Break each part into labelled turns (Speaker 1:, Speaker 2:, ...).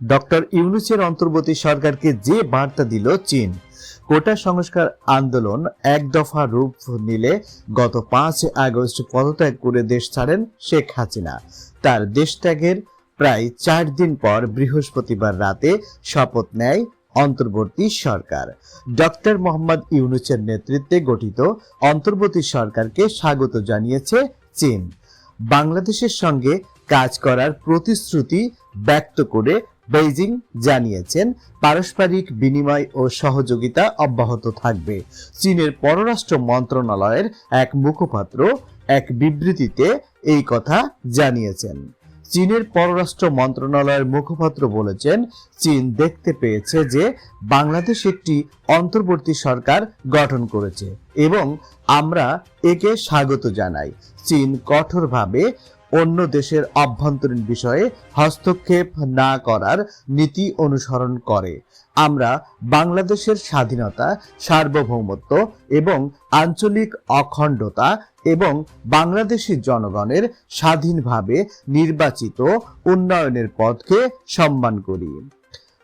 Speaker 1: Doctor ইউনুসের অন্তর্বর্তী সরকারকে যে বার্তা দিল চীন, কোটা সংস্কার আন্দোলন এক দফা রূপ নিলে গত পাঁচ আগস্ট পদত্যাগ করে দেশ ছাড়েন শেখ হাসিনা। তার দেশত্যাগের প্রায় চার দিন পর বৃহস্পতিবার রাতে শপথ নেয় অন্তর্বর্তী সরকার। ডক্টর মোহাম্মদ ইউনুসের নেতৃত্বে গঠিত অন্তর্বর্তী সরকারকে স্বাগত জানিয়েছে চীন। বাংলাদেশের সঙ্গে কাজ করার প্রতিশ্রুতি ব্যক্ত করে বেইজিং জানিয়েছেন, পারস্পরিক বিনিময় ও সহযোগিতা অব্যাহত থাকবে। চীনের পররাষ্ট্র মন্ত্রণালয়ের এক মুখপাত্র এক বিবৃতিতে এই কথা জানিয়েছেন। চীনের পররাষ্ট্র মন্ত্রণালয়ের মুখপাত্র বলেছেন, চীন দেখতে পেয়েছে যে বাংলাদেশ একটি অন্তর্বর্তী সরকার গঠন করেছে এবং আমরা একে স্বাগত জানাই। চীন কঠোরভাবে অন্য দেশের অভ্যন্তরীণ বিষয়ে হস্তক্ষেপ না করার নীতি অনুসরণ করে। আমরা বাংলাদেশের স্বাধীনতা, সার্বভৌমত্ব এবং আঞ্চলিক অখণ্ডতা এবং বাংলাদেশের জনগণের স্বাধীনভাবে নির্বাচিত উন্নয়নের পথকে সম্মান করি।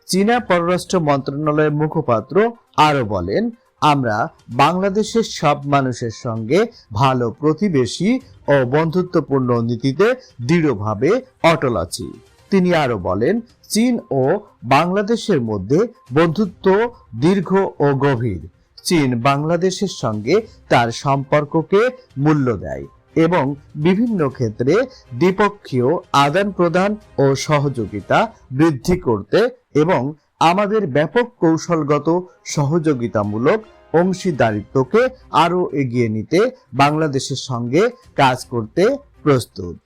Speaker 1: চীনা পররাষ্ট্র মন্ত্রণালয়ের মুখপাত্র আরও বলেন, আমরা বাংলাদেশের সব মানুষের সঙ্গে ভালো প্রতিবেশী ও বন্ধুত্বপূর্ণ নীতিতে দৃঢ়ভাবে অটল আছি। তিনি আরও বলেন, চীন ও বাংলাদেশের মধ্যে বন্ধুত্ব দীর্ঘ ও গভীর। চীন বাংলাদেশের সঙ্গে তার সম্পর্ককে মূল্য দেয় এবং বিভিন্ন ক্ষেত্রে দ্বিপক্ষীয় আদান প্রদান ও সহযোগিতা বৃদ্ধি করতে এবং আমাদের ব্যাপক কৌশলগত সহযোগিতামূলক অংশীদারিত্বকে আরও এগিয়ে নিতে বাংলাদেশের সঙ্গে কাজ করতে প্রস্তুত।